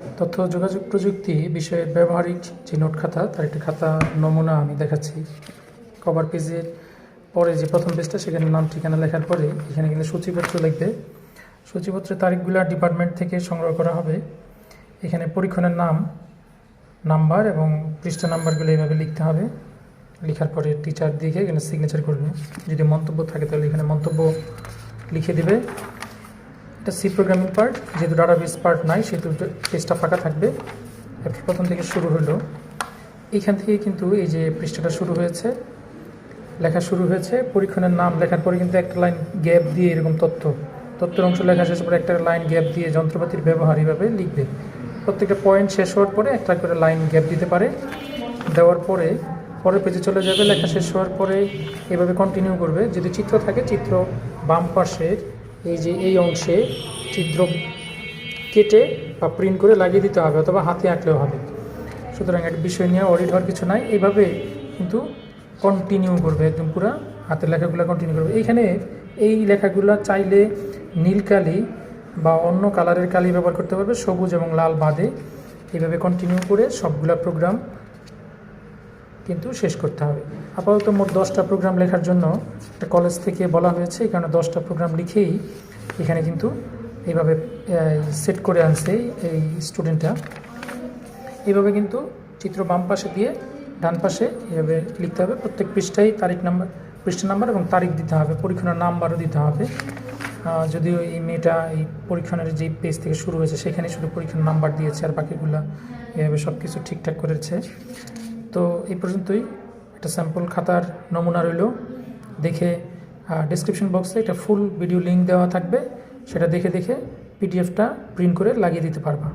তথ্য যোগাযোগ প্রযুক্তি বিষয়ে ব্যবহারিক যে নোট খাতা, তার একটি খাতা নমুনা আমি দেখাচ্ছি। কভার পেজের পরে যে প্রথম পেজটা সেখানে নাম, ঠিকানা লেখার পরে এখানে কিন্তু সূচিপত্র লিখবে সূচিপত্রের তারিখগুলো ডিপার্টমেন্ট থেকে সংগ্রহ করা হবে। এখানে পরীক্ষণের নাম নাম্বার এবং পৃষ্ঠা নাম্বারগুলো এইভাবে লিখতে হবে। লেখার পরে টিচার দিকে এখানে সিগনেচার করবে। যদি মন্তব্য থাকে তাহলে এখানে মন্তব্য লিখে দিবে। এটা সি প্রোগ্রামিং পার্ট যেহেতু ডাটাবেস পার্ট নাই, সেহেতু পেজটা ফাঁকা থাকবে। প্রথম থেকে শুরু হলো। এইখান থেকে কিন্তু এই যে পৃষ্ঠাটা শুরু হয়েছে, লেখা শুরু হয়েছে। পরীক্ষণের নাম লেখার পরে কিন্তু একটা লাইন গ্যাপ দিয়ে এরকম তথ্য, তথ্যের অংশ লেখা শেষ পরে একটা লাইন গ্যাপ দিয়ে যন্ত্রপাতির ব্যবহার এইভাবে লিখবে। প্রত্যেকটা পয়েন্ট শেষ হওয়ার পরে একটা করে লাইন গ্যাপ দিতে পারে। দেওয়ার পরে, পরের পেজে চলে যাবে, লেখা শেষ হওয়ার পরে এভাবে কন্টিনিউ করবে। যদি চিত্র থাকে, চিত্র বাম পাশের এই যে এই অংশে চিত্র কেটে বা প্রিন্ট করে লাগিয়ে দিতে হবে অথবা হাতে আঁকলেও হবে। সুতরাং একটা বিষয় নিয়ে অডিট হওয়ার কিছু নাই। এইভাবে কিন্তু কন্টিনিউ করবে একদম পুরো হাতের লেখাগুলো কন্টিনিউ করবে। এইখানে এই লেখাগুলো চাইলে নীল কালি বা অন্য কালারের কালি ব্যবহার করতে পারবে, সবুজ এবং লাল বাদে। এইভাবে কন্টিনিউ করে সবগুলা প্রোগ্রাম কিন্তু শেষ করতে হবে। আপাতত মোট দশটা প্রোগ্রাম লেখার জন্য একটা কলেজ থেকে বলা হয়েছে, এই কারণে দশটা প্রোগ্রাম লিখেই এখানে কিন্তু এইভাবে সেট করে আনছে এই স্টুডেন্টটা এইভাবে কিন্তু চিত্র বাম পাশে দিয়ে ডান পাশে এভাবে লিখতে হবে। প্রত্যেক পৃষ্ঠায় তারিখ নাম্বার, পৃষ্ঠা নাম্বার এবং তারিখ দিতে হবে, পরীক্ষণের নাম্বারও দিতে হবে। যদিও এই মেয়েটা এই পরীক্ষণের যেই পেজ থেকে শুরু হয়েছে, সেখানে শুধু পরীক্ষার নাম্বার দিয়েছে আর বাকিগুলো এভাবে সব কিছু ঠিকঠাক করেছে। তো এই পর্যন্তই। একটা স্যাম্পল খাতার নমুনা রইল। দেখে ডিসক্রিপশন বক্সে একটা ফুল ভিডিও লিঙ্ক দেওয়া থাকবে। সেটা দেখে দেখে পিডিএফটা প্রিন্ট করে লাগিয়ে দিতে পারবা।